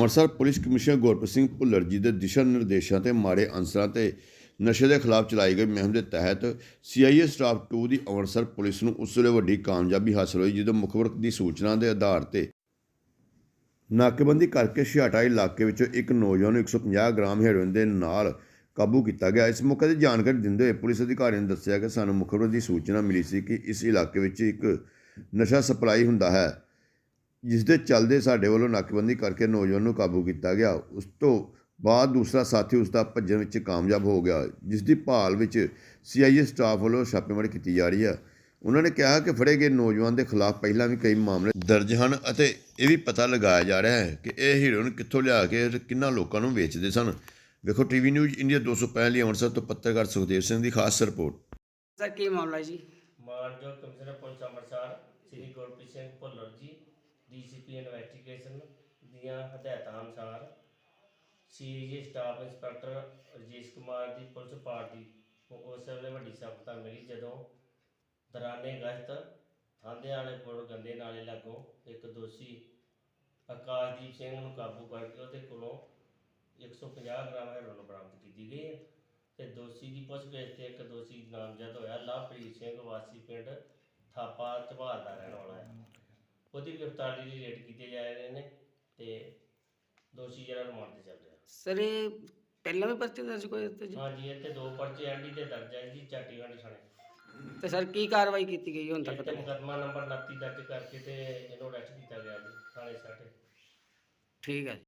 Amritsar police commissioner Gurpreet Singh Bhullar ji ਦੇ ਦਿਸ਼ਾ ਨਿਰਦੇਸ਼ਾਂ ਤੇ ਮਾੜੇ ਅਨਸਰਾਂ ਤੇ ਨਸ਼ੇ ਦੇ ਖਿਲਾਫ ਚਲਾਈ ਗਈ ਮੁਹਿੰਮ ਦੇ ਤਹਿਤ ਸੀਆਈਏ ਸਟਾਫ 2 ਦੀ ਅੰਮ੍ਰਿਤਸਰ ਪੁਲਿਸ ਨੂੰ ਉਸ ਵੇਲੇ ਵੱਡੀ ਕਾਮਯਾਬੀ ਹਾਸਲ ਹੋਈ, ਜਦੋਂ ਮੁਖਬਰ ਦੀ ਸੂਚਨਾ ਦੇ ਆਧਾਰ ਤੇ ਨਾਕੇਬੰਦੀ ਕਰਕੇ ਛਿਆਟਾ ਇਲਾਕੇ ਵਿੱਚੋਂ ਇੱਕ ਨੌਜਵਾਨ ਨੂੰ 150 ਗ੍ਰਾਮ ਹੈਰੋਇਨ ਦੇ ਨਾਲ ਕਾਬੂ ਕੀਤਾ ਗਿਆ। ਇਸ ਮੌਕੇ ਤੇ ਜਾਣਕਾਰੀ ਦਿੰਦੇ ਹੋਏ ਪੁਲਿਸ ਅਧਿਕਾਰੀ ਨੇ ਦੱਸਿਆ ਕਿ ਸਾਨੂੰ ਮੁਖਬਰ ਦੀ ਸੂਚਨਾ ਮਿਲੀ ਸੀ ਕਿ ਇਸ ਇਲਾਕੇ ਵਿੱਚ ਇੱਕ ਨਸ਼ਾ ਸਪਲਾਈ ਹੁੰਦਾ ਹੈ। ਜਿਸ ਦੇ ਚੱਲਦੇ ਸਾਡੇ ਵੱਲੋਂ ਨਾਕੇਬੰਦੀ ਕਰਕੇ ਨੌਜਵਾਨ ਨੂੰ ਕਾਬੂ ਕੀਤਾ ਗਿਆ। ਉਸ ਤੋਂ ਬਾਅਦ ਦੂਸਰਾ ਸਾਥੀ ਉਸ ਦਾ ਭੱਜਣ ਵਿੱਚ ਕਾਮਯਾਬ ਹੋ ਗਿਆ ਜਿਸ ਦੀ ਭਾਲ ਵਿੱਚ ਸੀਆਈਏ ਸਟਾਫ ਵੱਲੋਂ ਛਾਪੇਮਾਰੀ ਕੀਤੀ ਜਾ ਰਹੀ ਹੈ। ਉਹਨਾਂ ਨੇ ਕਿਹਾ ਕਿ ਫੜੇ ਗਏ ਨੌਜਵਾਨ ਦੇ ਖਿਲਾਫ ਪਹਿਲਾਂ ਵੀ ਕਈ ਮਾਮਲੇ ਦਰਜ ਹਨ ਅਤੇ ਇਹ ਵੀ ਪਤਾ ਲਗਾਇਆ ਜਾ ਰਿਹਾ ਹੈ ਕਿ ਇਹ ਹੀਰੋਇਨ ਕਿੱਥੋਂ ਲਿਆ ਕੇ ਤੇ ਕਿੰਨਾ ਲੋਕਾਂ ਨੂੰ ਵੇਚਦੇ ਸਨ। ਵੇਖੋ ਟੀਵੀ ਨਿਊਜ਼ ਇੰਡੀਆ 205 ਲਈ ਅੰਮ੍ਰਿਤਸਰ ਤੋਂ ਪੱਤਰਕਾਰ ਸੁਖਦੇਵ ਸਿੰਘ ਦੀ ਖਾਸ ਰਿਪੋਰਟ। ਸਰ ਕੀ ਮਾਮਲਾ ਹੈ ਜੀ? ਮਾਨਯੋਗ commissioner police Amritsar Shri Gurpreet Singh Bhullar ji DCP investigation ਦੀਆਂ ਹਦਾਇਤਾਂ ਅਨੁਸਾਰ CIA staff inspector Rajesh Kumar ਦੀ ਪੁਲਿਸ ਪਾਰਟੀ ਨੂੰ ਉਸ ਵੇਲੇ ਵੱਡੀ ਸਫਲਤਾ ਮਿਲੀ ਜਦੋਂ ਦੌਰਾਨੇ ਗਸ਼ਤ ਥਾਂਦੇ ਵਾਲੇ ਪੁਲ ਗੰਦੇ ਨਾਲੇ ਲਾਗੋਂ ਇੱਕ ਦੋਸ਼ੀ ਆਕਾਸ਼ਦੀਪ ਸਿੰਘ ਨੂੰ ਕਾਬੂ ਕਰਕੇ ਉਹਦੇ ਕੋਲੋਂ 150 ਗ੍ਰਾਮ ਹੈਰੋਇਨ ਬਰਾਮਦ ਕੀਤੀ ਗਈ ਹੈ ਤੇ ਦੋਸ਼ੀ ਦੀ ਪੁੱਛਗਿੱਛ ਤੇ ਇੱਕ ਦੋਸ਼ੀ ਨਾਮਜ਼ਦ ਹੋਇਆ ਲਵਪ੍ਰੀਤ ਸਿੰਘ ਵਾਸੀ ਪਿੰਡ ਥਾਪਾ ਝਬਾਲ ਦਾ ਰਹਿਣ ਵਾਲਾ ਉਹਦੀ ਗ੍ਰਿਫਤਾਰੀ ਲਈ ਰੇਡ ਕੀਤੇ ਜਾ ਰਹੇ ਨੇ ਤੇ ਦੋਸ਼ੀ ਜਿਹੜਾ ਰਿਮਾਂਡ ਤੇ ਚੱਲ ਰਿਹਾ। ਸਰ ਇਹ ਪਹਿਲਾਂ ਵੀ ਪਰਚੇ ਦਰਜ ਕੋਈ ਉੱਤੇ ਜੀ? ਹਾਂਜੀ ਇਹ ਤੇ ਦੋ ਪਰਚੇ ਐਂਡੀ ਤੇ ਦਰਜ ਹੈ ਜੀ ਚਾਟੀਵੰਡ ਥਾਣੇ। ਤੇ ਸਰ ਕੀ ਕਾਰਵਾਈ ਕੀਤੀ ਗਈ ਹੁਣ ਤੱਕ ਤੇ ਮੁਕੱਦਮਾ ਨੰਬਰ 29 ਦਰਜ ਕਰਕੇ ਤੇ ਇਹਨੂੰ ਅਰੈਸਟ ਕੀਤਾ ਗਿਆ ਜੀ ਥਾਣੇ ਸਾਡੇ ਠੀਕ ਹੈ ਜੀ।